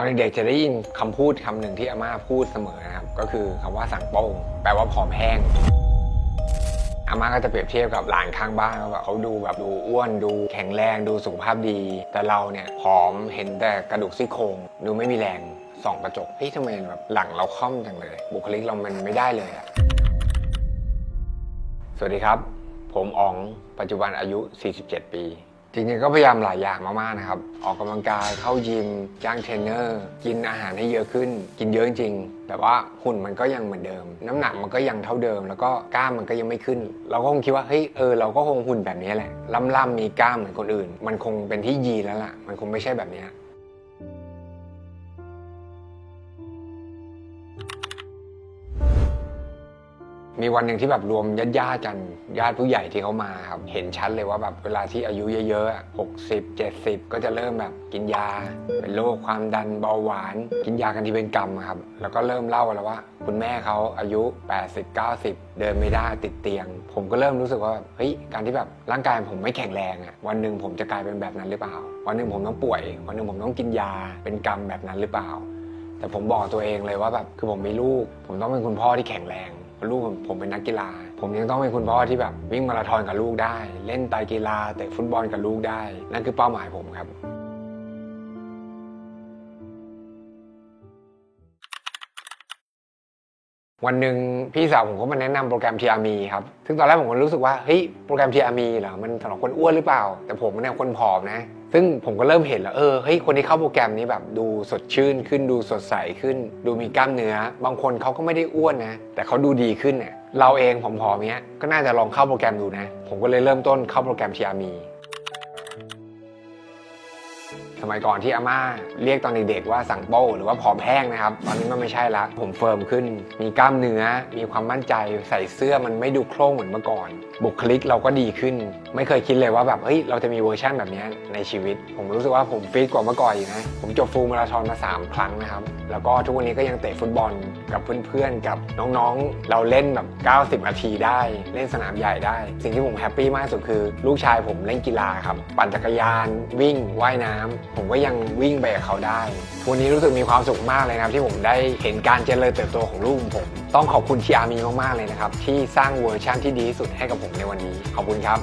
ตอนเด็กๆจะได้ยินคำพูดคำหนึ่งที่อาม่าพูดเสมอนะครับ ก็คือคำว่าสั่งโป้งแปลว่าผอมแห้งอาม่าก็จะเปรียบเทียบกับหลานข้างบ้านว่าแบบเขาดูแบบดูอ้วนดูแข็งแรงดูสุขภาพดี แต่เราเนี่ยผอมเห็นแต่กระดูกซี่โครงดูไม่มีแรงส่องกระจกเฮ้ยทำไมแบบหลังเราค่อมจังเลย บุคลิกเรามันไม่ได้เลยอะสวัสดีครับ ผมอ๋องปัจจุบันอายุ 47 ปี จริงๆก็พยายามหลายอย่างมากๆนะครับ ออกกำลังกายเข้ายิมจ้างเทรนเนอร์กินอาหารให้เยอะขึ้น กินเยอะจริงแต่ว่าหุ่นมันก็ยังเหมือนเดิม น้ำหนักมันก็ยังเท่าเดิม แล้วก็กล้ามมันก็ยังไม่ขึ้น เราก็คงคิดว่าเฮ้ยเออเราก็คงหุ่นแบบนี้แหละล่ำๆมีกล้ามเหมือนคนอื่น มันคงเป็นที่ยีแล้วล่ะ มันคงไม่ใช่แบบนี้ มีวันหนึ่งที่แบบรวมญาติญาติๆกันญาติผู้ใหญ่ที่เขามาครับเห็นชัดเลยว่าแบบเวลาที่อายุเยอะๆหกสิบเจ็ดสิบก็จะเริ่มแบบกินยา เป็นโรคความดันเบาหวาน กินยากันที่เป็นกรรมครับ แล้วก็เริ่มเล่าแล้วว่า คุณแม่เขาอายุ 80 90 เดินไม่ได้ติดเตียง ผมก็เริ่มรู้สึกว่าเฮ้ยการที่แบบร่างกายผมไม่แข็งแรงอะวันหนึ่งผมจะกลายเป็นแบบนั้นหรือเปล่า วันหนึ่งผมต้องป่วย วันหนึ่งผมต้องกินยาเป็นกรรมแบบนั้นหรือเปล่า แต่ผมบอกตัวเองเลยว่าแบบคือผมมีลูก ผมต้องเป็นคุณพ่อที่แข็งแรง ลูกผมผมเป็นนักกีฬา ผมยังต้องเป็นคุณพ่อที่แบบวิ่งมาราธอนกับลูกได้ เล่นไตกีฬาเตะฟุตบอลกับลูกได้ นั่นคือเป้าหมายผมครับ วันหนึ่งพี่สาวผมก็มาแนะนำโปรแกรม TRME ครับ ซึ่งตอนแรกผมก็รู้สึกว่า เฮ้ย โปรแกรม TRME เหรอ มันสำหรับคนอ้วนหรือเปล่า แต่ผมเนี่ยคนผอมนะ ซึ่งผมก็เริ่มเห็นแล้ว เออ เฮ้ย คนที่เข้าโปรแกรมนี้แบบดูสดชื่นขึ้น ดูสดใสขึ้น ดูมีกล้ามเนื้อ บางคนเขาก็ไม่ได้อ้วนนะ แต่เขาดูดีขึ้นเนี่ย เราเองผอมๆเนี้ย ก็น่าจะลองเข้าโปรแกรมดูนะ ผมก็เลยเริ่มต้นเข้าโปรแกรม TRME สมัยก่อนที่อาม่าเรียกตอนเด็กๆว่าสั่งโป้หรือว่าผอมแห้งนะครับ ตอนนี้มันไม่ใช่ละผมเฟิร์มขึ้น มีกล้ามเนื้อ มีความมั่นใจใส่เสื้อมันไม่ดูโคร่งเหมือนเมื่อก่อน บุคลิกเราก็ดีขึ้น ไม่เคยคิดเลยว่าแบบเฮ้ยเราจะมีเวอร์ชั่นแบบนี้ในชีวิต ผมรู้สึกว่าผมฟิตกว่าเมื่อก่อนอีกนะผมจบฟูลมาราธอนมา 3 ครั้งนะครับแล้วก็ทุกวันนี้ก็ยังเตะฟุตบอลกับเพื่อนๆกับน้องๆ เราเล่นแบบ 90นาทีได้ เล่นสนามใหญ่ได้ สิ่งที่ผมแฮปปี้มากที่สุดคือ ลูกชายผมเล่นกีฬาครับ ปั่นจักรยาน วิ่งว่ายน้ำผมก็ยังวิ่งไปกับเขาได้วันนี้รู้สึกมีความสุขมากเลยนะครับ ที่ผมได้เห็นการเจริญเติบโตของลูกผม ต้องขอบคุณที่อาร์มีมากๆเลยนะครับ ที่สร้างเวอร์ชั่นที่ดีที่สุดให้กับผมในวันนี้ ขอบคุณครับ